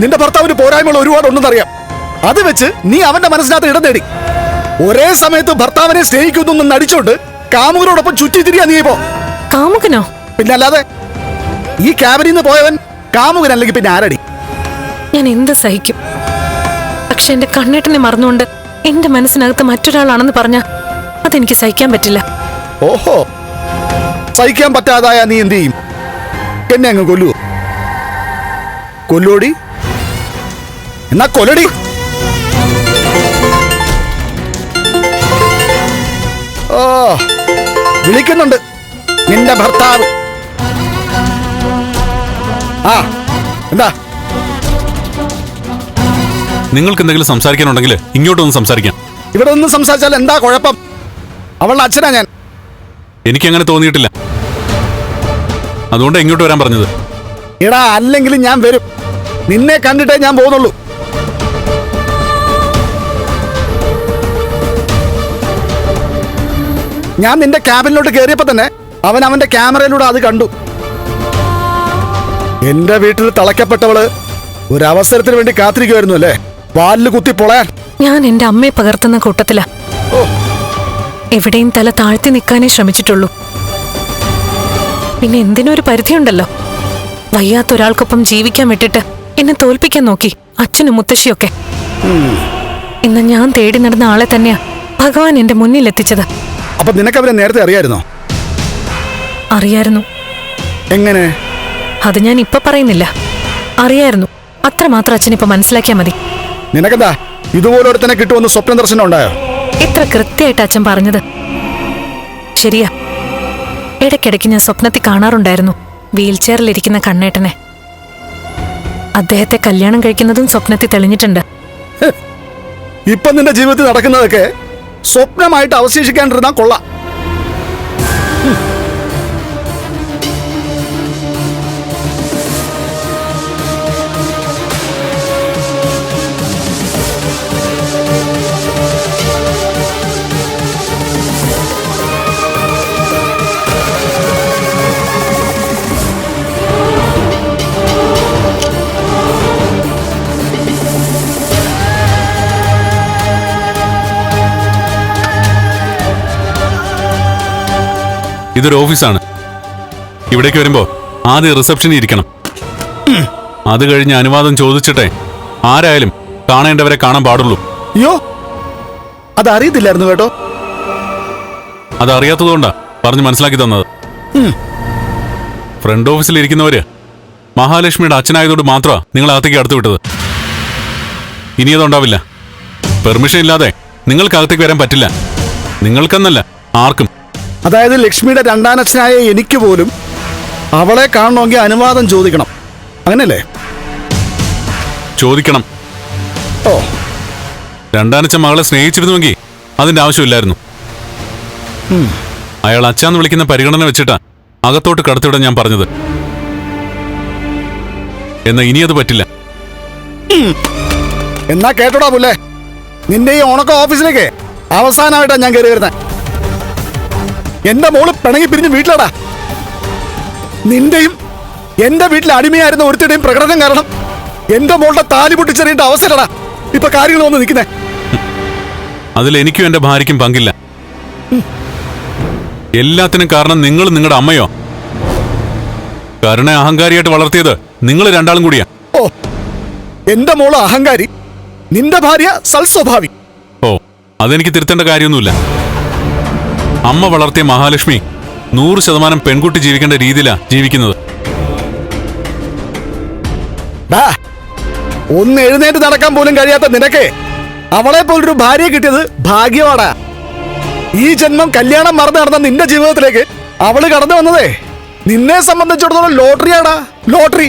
നിന്റെ ഭർത്താവിന് പോരായ്മകൾ ഒരുപാട് ഉണ്ടെന്നറിയാം അത് വെച്ച് നീ അവന്റെ മനസ്സിനകത്ത് ഇടം നേടി ഒരേ സമയത്ത് ഭർത്താവിനെ സ്നേഹിക്കുന്നു നടിച്ചോണ്ട് കാമുകനോടൊപ്പം ചുറ്റി തിരിയാ നീ പോ കാമുകനോ? പിന്നെ അല്ലാതെ ഈ ക്യാബിനിൽ നിന്ന് പോയവൻ കാമുകൻ അല്ലെങ്കിൽ പിന്നെ ആരടി? ഞാൻ എന്ത് സഹിക്കും? പക്ഷെ എന്റെ കണ്ണേട്ടനെ മറന്നുകൊണ്ട് എന്റെ മനസ്സിനകത്ത് മറ്റൊരാളാണെന്ന് പറഞ്ഞ അതെനിക്ക് സഹിക്കാൻ പറ്റില്ല. ഓഹോ. സഹിക്കാൻ പറ്റാതായ നീ എന്ത് ചെയ്യും? എന്നെ അങ്ങ് കൊല്ലുവോ? കൊല്ലോടി. എന്നാ കൊലടി ഓ വിളിക്കുന്നുണ്ട് നിന്റെ ഭർത്താവ്. ആ എന്താ? നിങ്ങൾക്ക് എന്തെങ്കിലും സംസാരിക്കാനുണ്ടെങ്കിൽ ഇങ്ങോട്ടൊന്ന് സംസാരിക്കാം. ഇവിടെ ഒന്ന് സംസാരിച്ചാൽ എന്താ കുഴപ്പം? അവളുടെ അച്ഛനാ ഞാൻ. എനിക്ക് അങ്ങനെ തോന്നിയിട്ടില്ല. അതുകൊണ്ട് ഇങ്ങോട്ട് വരാൻ പറഞ്ഞത്. എടാ അല്ലെങ്കിൽ ഞാൻ വരും. നിന്നെ കണ്ടിട്ടേ ഞാൻ പോകുന്നുള്ളൂ ഞാൻ നിന്റെ ക്യാബിനിലോട്ട് കയറിയപ്പോ തന്നെ അവൻ അവന്റെ ക്യാമറയിലൂടെ അത് കണ്ടു. എന്റെ വീട്ടിൽ തളയ്ക്കപ്പെട്ടവൾ ഒരവസരത്തിന് വേണ്ടി കാത്തിരിക്കുമായിരുന്നു അല്ലേ? വാലിൽ കുത്തി പൊളയാൻ. ഞാൻ എന്റെ അമ്മയെ പകർത്തുന്ന കൂട്ടത്തില. എവിടെയും തല താഴ്ത്തി നിൽക്കാനേ ശ്രമിച്ചിട്ടുള്ളൂ. പിന്നെ എന്തിനൊരു പരിധിയുണ്ടല്ലോ? വയ്യാത്ത ഒരാൾക്കൊപ്പം ജീവിക്കാൻ വിട്ടിട്ട് എന്നെ തോൽപ്പിക്കാൻ നോക്കി അച്ഛനും മുത്തശ്ശിയൊക്കെ. ഇന്ന് ഞാൻ തേടി നടന്ന ആളെ തന്നെയാ ഭഗവാൻ എന്റെ മുന്നിൽ എത്തിച്ചത് അപ്പൊ നിനക്ക് അവരെ നേരത്തെ അറിയായിരുന്നോ? അറിയായിരുന്നു. എങ്ങനെ? അത് ഞാൻ ഇപ്പൊ പറയുന്നില്ല. അറിയായിരുന്നു. അത്ര മാത്രം അച്ഛൻ അച്ഛനിപ്പോ മനസ്സിലാക്കിയാ മതി. നിനക്കെന്താ? ഇതുപോലെ ഒരുത്തനെ കിട്ടുമെന്ന് സ്വപ്ന ദർശനം ഉണ്ടായോ? ഇത്ര കൃത്യമായിട്ട് അച്ഛൻ പറഞ്ഞത്. ശരിയാ. ഇടയ്ക്കിടയ്ക്ക് ഞാൻ സ്വപ്നത്തിൽ കാണാറുണ്ടായിരുന്നു. വീൽ ചെയറിലിരിക്കുന്ന കണ്ണേട്ടനെ. അദ്ദേഹത്തെ കല്യാണം കഴിക്കുന്നതും സ്വപ്നത്തിൽ തെളിഞ്ഞിട്ടുണ്ട്. ഇപ്പൊ നിന്റെ ജീവിതത്തിൽ നടക്കുന്നതൊക്കെ സ്വപ്നമായിട്ട് അവശേഷിക്കാണ്ടിരുന്നാ കൊള്ളാം. ഇതൊരു ഓഫീസാണ്. ഇവിടേക്ക് വരുമ്പോ ആദ്യം റിസപ്ഷനിൽ ഇരിക്കണം. അത് കഴിഞ്ഞ് അനുവാദം ചോദിച്ചിട്ടേ ആരായാലും കാണേണ്ടവരെ കാണാൻ പാടുള്ളൂ. അയ്യോ അത് അറിയത്തില്ലായിരുന്നു കേട്ടോ. അത് അറിയാത്തതുകൊണ്ടാ പറഞ്ഞ് മനസ്സിലാക്കി തന്നത്. ഫ്രണ്ട് ഓഫീസിൽ ഇരിക്കുന്നവര് മഹാലക്ഷ്മിയുടെ അച്ഛനായതുകൊണ്ട് മാത്രമാ നിങ്ങൾ അകത്തേക്ക് അടുത്ത് വിട്ടത്. ഇനി അതുണ്ടാവില്ല. പെർമിഷൻ ഇല്ലാതെ നിങ്ങൾക്ക് അകത്തേക്ക് വരാൻ പറ്റില്ല. നിങ്ങൾക്കെന്നല്ല ആർക്കും. അതായത് ലക്ഷ്മിയുടെ രണ്ടാനച്ഛനായ എനിക്ക് പോലും അവളെ കാണണമെങ്കിൽ അനുവാദം ചോദിക്കണം. അങ്ങനല്ലേ ചോദിക്കണം. ഓ. രണ്ടാനച്ഛൻ മകളെ സ്നേഹിച്ചിരുന്നുവെങ്കിൽ അതിന്റെ ആവശ്യമില്ലായിരുന്നു. അയാൾ അച്ഛാന്ന് വിളിക്കുന്ന പരിഗണന വെച്ചിട്ടാ അകത്തോട്ട് കടത്തിവിടാൻ ഞാൻ പറഞ്ഞത്. എന്നാ ഇനി അത് പറ്റില്ല. എന്നാ കേട്ടോടാ പുല്ലേ? നിന്റെ ഈ ഉണക്ക ഓഫീസിലേക്ക് അവസാനമായിട്ടാ ഞാൻ കയറി വരുന്നത് എന്റെ മോൾ പിണങ്ങി പിരിഞ്ഞ് വീട്ടിലടാ. നിന്റെയും എന്റെ വീട്ടിൽ അടിമയായിരുന്ന ഒരുത്തരുടെയും പ്രകടനം കാരണം എന്റെ മോളുടെ താലി പൊട്ടിച്ചെറിയേണ്ട അവസരടാ ഇപ്പൊ കാര്യങ്ങൾ വന്ന് നിൽക്കുന്നേ. അതിൽ എനിക്കും എന്റെ ഭാര്യയ്ക്കും പങ്കില്ല. എല്ലാത്തിനും കാരണം നിങ്ങൾ നിങ്ങളുടെ അമ്മയോ? കരുണ അഹങ്കാരിയായിട്ട് വളർത്തിയത് നിങ്ങൾ രണ്ടാളും കൂടിയാ. ഓ എന്റെ മോൾ അഹങ്കാരി നിന്റെ ഭാര്യ സൽസ്വഭാവി. ഓ അതെനിക്ക് തിരുത്തേണ്ട കാര്യമൊന്നുമില്ല. അമ്മ വളർത്തിയ മഹാലക്ഷ്മി നൂറ് ശതമാനം പെൺകുട്ടി ജീവിക്കേണ്ട രീതിയിലാ ജീവിക്കുന്നത്. ഒന്ന് എഴുന്നേറ്റ് നടക്കാൻ പോലും കഴിയാത്ത നിനക്ക് അവളെ പോലൊരു ഭാര്യയെ കിട്ടിയത് ഭാഗ്യമാടാ ഈ ജന്മം കല്യാണം മറന്നു നടന്ന നിന്റെ ജീവിതത്തിലേക്ക് അവൾ കടന്നു വന്നതേ. നിന്നെ സംബന്ധിച്ചിടത്തോളം ലോട്ടറിയാടാ ലോട്ടറി.